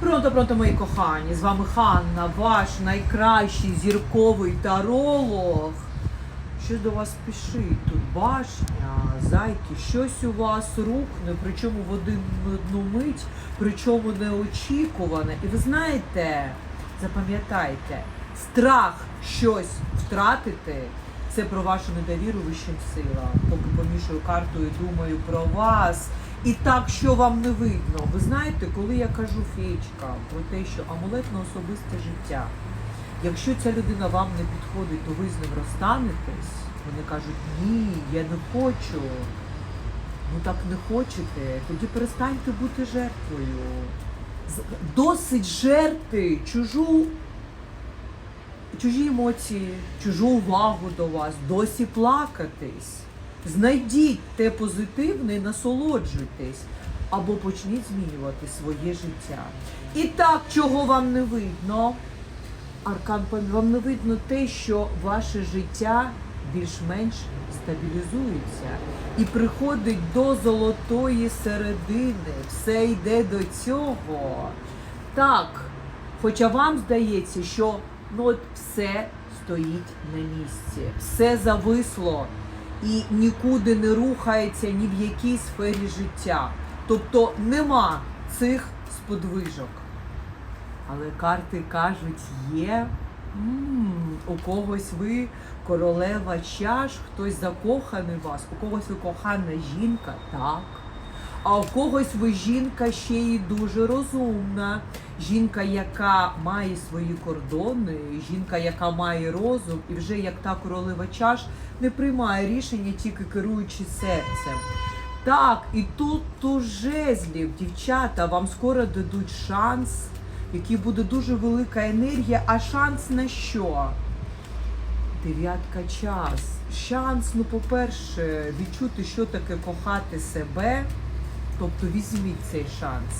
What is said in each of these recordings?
Пронто, пронто, мої кохані, з вами Ханна, ваш найкращий зірковий таролог. Що до вас спішить? Тут башня, зайки, щось у вас рухне, причому в один одну мить, причому неочікуване. І ви знаєте, запам'ятайте, страх щось втратити це про вашу недовіру вищим силам. Поки помішую карту і думаю про вас. І так, що вам не видно. Ви знаєте, коли я кажу феєчкам про те, що амулет на особисте життя, якщо ця людина вам не підходить, то ви з ним розстанетесь. Вони кажуть, ні, я не хочу. Ну так не хочете, тоді перестаньте бути жертвою. Досить жерти чужу чужі емоції, чужу увагу до вас, досі плакатись. Знайдіть те позитивне і насолоджуйтесь, або почніть змінювати своє життя. І так, чого вам не видно? Аркан вам не видно те, що ваше життя більш-менш стабілізується і приходить до золотої середини. Все йде до цього. Так, хоча вам здається, що ну от все стоїть на місці, все зависло і нікуди не рухається ні в якій сфері життя. Тобто нема цих сподвижок. Але карти кажуть, є. М, у когось ви королева чаш, хтось закоханий вас, у когось ви кохана жінка, так. А у когось ви жінка ще й дуже розумна. Жінка, яка має свої кордони, жінка, яка має розум, і вже як та королева чаш не приймає рішення, тільки керуючи серцем. Так, і тут туз жезлів, дівчата, вам скоро дадуть шанс, який буде дуже велика енергія. А шанс на що? Дев'ятка час. Шанс, ну, по-перше, відчути, що таке кохати себе. Тобто візьміть цей шанс.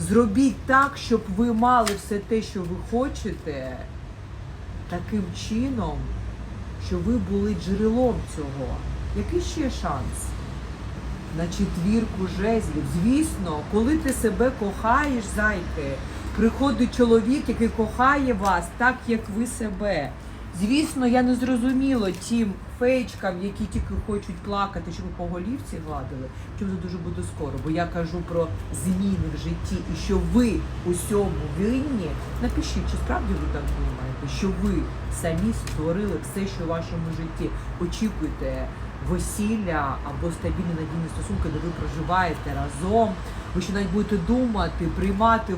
Зробіть так, щоб ви мали все те, що ви хочете, таким чином, щоб ви були джерелом цього. Який ще шанс? на четвірку жезлів. Звісно, коли ти себе кохаєш, зайки, приходить чоловік, який кохає вас так, як ви себе. Звісно, я не зрозуміло тим феєчкам, які тільки хочуть плакати, щоб по голівці гладили, чим це дуже буде скоро. Бо я кажу про зміни в житті і що ви усьому винні. Напишіть, чи справді ви так думаєте, що ви самі створили все, що в вашому житті. Очікуйте весілля або стабільні надійні стосунки, де ви проживаєте разом. Ви ще навіть будете думати, приймати